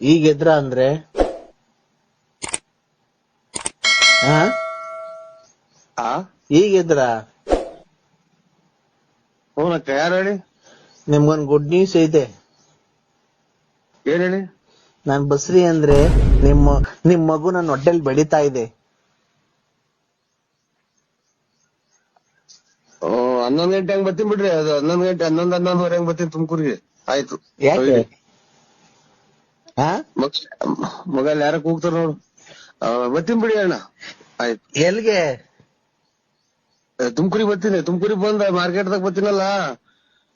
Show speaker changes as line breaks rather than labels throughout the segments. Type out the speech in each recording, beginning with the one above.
ಈಗ ಎದ್ರ ಅಂದ್ರೆ? ಈಗ ಎದ್ರ
ಹ್ಞೂನಕ್ಕ ಯಾರು ಹೇಳಿ?
ನಿಮ್ಗೊಂದ್ ಗುಡ್ ನ್ಯೂಸ್ ಐತೆ
ಏನ್ ಹೇಳಿ?
ನಾನ್ ಬಸ್ರಿ ಅಂದ್ರೆ ನಿಮ್ಮ ನಿಮ್ ಮಗು ನನ್ನ ಹೊಟ್ಟೆಲ್ ಬೆಳೀತಾ ಇದೆ.
ಓ, ಹನ್ನೊಂದ್ ಗಂಟೆ ಹಂಗ್ ಬರ್ತೀನಿ ಬಿಡ್ರಿ. ಅದು ಹನ್ನೊಂದ್ ಗಂಟೆ ಹನ್ನೊಂದ್ ಹನ್ನೊಂದುವರೆ ಹಂಗ್ ಬರ್ತೀನಿ ತುಮಕೂರಿಗೆ. ಆಯ್ತು.
ಯಾಕೆ?
ಮಗ್- ಯಾರ ಕೂಗ್ತಾರ ನೋಡು. ಆ, ಬರ್ತೀನಿ ಬಿಡಿ ಅಣ್ಣ. ಆಯ್ತು.
ಎಲ್ಗೆ
ತುಮಕೂರಿ ಬರ್ತೀನಿ. ತುಮಕೂರಿ ಬಂದ ಮಾರ್ಕೆಟ್ ದಾಗ ಬರ್ತೀನಲ್ಲ.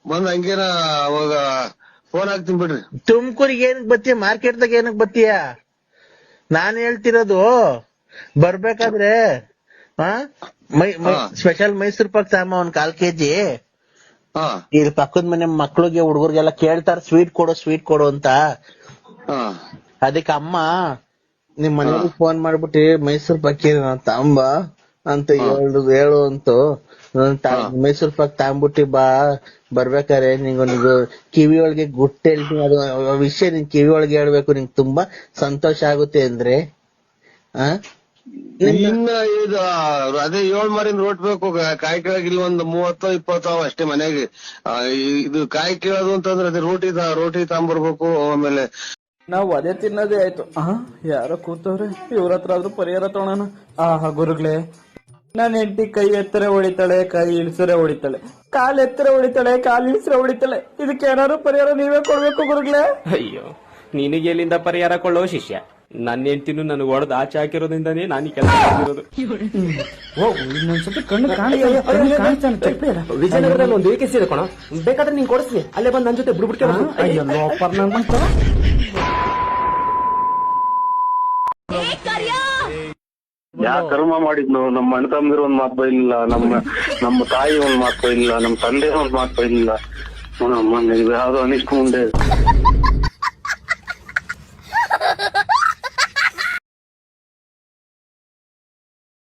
ಬಂದ ಹಂಗೇನ ಅವಾಗ ಫೋನ್ ಹಾಕ್ತೀನಿ ಬಿಡ್ರಿ.
ತುಮಕೂರಿಗೆ ಏನಕ್ ಬತ್ತೀಯ ಮಾರ್ಕೆಟ್ದಾಗ ಏನಕ್ ಬತ್ತೀಯ ನಾನ್ ಹೇಳ್ತಿರೋದು ಬರ್ಬೇಕಾದ್ರೆ ಹಾ ಮೈ ಸ್ಪೆಷಲ್ ಮೈಸೂರ್ ಪಾಕ್ ತಗೊಂಬ ಒಂದ್ ಕಾಲ್ ಕೆಜಿ.
ಹಾ.
ಇಲ್ಲಿ ಪಕ್ಕದ ಮನೆ ಮಕ್ಳಿಗೆ ಹುಡುಗರಿಗೆಲ್ಲ ಕೇಳ್ತಾರ ಸ್ವೀಟ್ ಕೊಡು ಸ್ವೀಟ್ ಕೊಡು ಅಂತ. ಅದಕ್ಕೆ ಅಮ್ಮ ನಿಮ್ ಮನೆಯವ್ರಿಗೆ ಫೋನ್ ಮಾಡ್ಬಿಟ್ಟು ಮೈಸೂರ್ ಪಾಕ್ ತಾಂಬ ಅಂತ ಹೇಳು ಹೇಳು ಅಂತು. ಮೈಸೂರ್ ಪಾಕ್ ತಾಂಬಿಟ್ಟು ಬಾ ಬರ್ಬೇಕಾರೆ ನಿಂಗೊಂದು ಕಿವಿ ಒಳಗೆ ಗುಟ್ಟ ಹೇಳ್ತೀನಿ. ಅದು ವಿಷಯ ನಿನ್ ಕಿವಿ ಒಳಗೆ ಹೇಳ್ಬೇಕು ನಿಂಗೆ ತುಂಬಾ ಸಂತೋಷ ಆಗುತ್ತೆ ಅಂದ್ರೆ. ಆ?
ಇನ್ನ ಇದು ಅದೇ ಏಳ್ ಮರಿನ್ ರೋಟ್ ಬೇಕು ಕಾಯಿ ಕೇಳಕ್ ಇಲ್ಲಿ ಒಂದ್ ಮೂವತ್ತೋ ಇಪ್ಪತ್ತೋ ಅಷ್ಟೇ ಮನೆಗೆ. ಇದು ಕಾಯಿ ಕೇಳೋದು ಅಂತಂದ್ರೆ ಅದೇ ರೋಟಿ ರೋಟಿ ತಗೊಂಬರ್ಬೇಕು ಆಮೇಲೆ
ನಾವು ಅದೇ ತಿನ್ನೋದೇ ಆಯ್ತು. ಆ? ಯಾರೋ ಕೂತವ್ರೆ ಇವ್ರ ಹತ್ರ ಆದ್ರೂ ಪರಿಹಾರ ತಗೋಣ ಆಹಾ ಗುರುಗಳೇ. ನನ್ನ ಹೆಂಡತಿ ಕೈ ಎತ್ತರೆ ಹೊಡಿತಾಳೆ ಕೈ ಇಳಿಸರೆ ಹೊಡಿತಾಳೆ. ಕಾಲ್ ಎತ್ತರ ಹೊಡಿತಾಳೆ ಕಾಲ್ ಇಳಿಸರೆ ಹೊಡಿತಾಳೆ. ಇದಕ್ಕೆ ಏನಾದ್ರು ಪರಿಹಾರ ನೀವೇ ಕೊಡ್ಬೇಕು ಗುರುಗಳೇ?
ಅಯ್ಯೋ ನಿನಗೆ ಎಲ್ಲಿಂದ ಪರಿಹಾರ ಕೊಳ್ಳೋ ಶಿಷ್ಯ? ನನ್ನ ಹೆಂಡ್ತಿನೂ ನನಗೆ ಹೊಡೆದು ಆಚೆ ಹಾಕಿರೋದ್ರಿಂದಾನೇ ನಾನು ಈ ಕೆಲಸ ಮಾಡಿರೋದು
ಇನ್ನೊಂದ್ಸತಿ ಕಣ್ಣು
ವಿಜಯನಗರದಲ್ಲಿ ಒಂದು ವೇಕೆನ್ಸಿ ಇದೆ ಕಣ ಬೇಕಾದ್ರೆ ನೀನ್ ಕೊಡಿಸ್ತೀನಿ ಅಲ್ಲೇ ಬಂದು ನನ್ನ ಜೊತೆ ಬಿಡ್ಬಿಡ್ತೀರ
ಅಯ್ಯೋ ಲೋಪರ್ ಮಕ್ಳು.
ಯಾ ಕರ್ಮ ಮಾಡಿದ್ನು? ನಮ್ಮ ಅಣ್ಣ ತಮ್ಮದಿರು ಒಂದ್ ಮಾತು ಬೈಲಿಲ್ಲ, ನಮ್ಮ ನಮ್ಮ ತಾಯಿ ಒಂದ್ ಮಾತು ಬೈಲಿಲ್ಲ, ನಮ್ಮ ತಂದೆ ಒಂದ್ ಮಾತು ಬೈಲಿಲ್ಲ. ಯಾವ್ದೋ ಅನಿಷ್ಟ ಮುಂದೆ.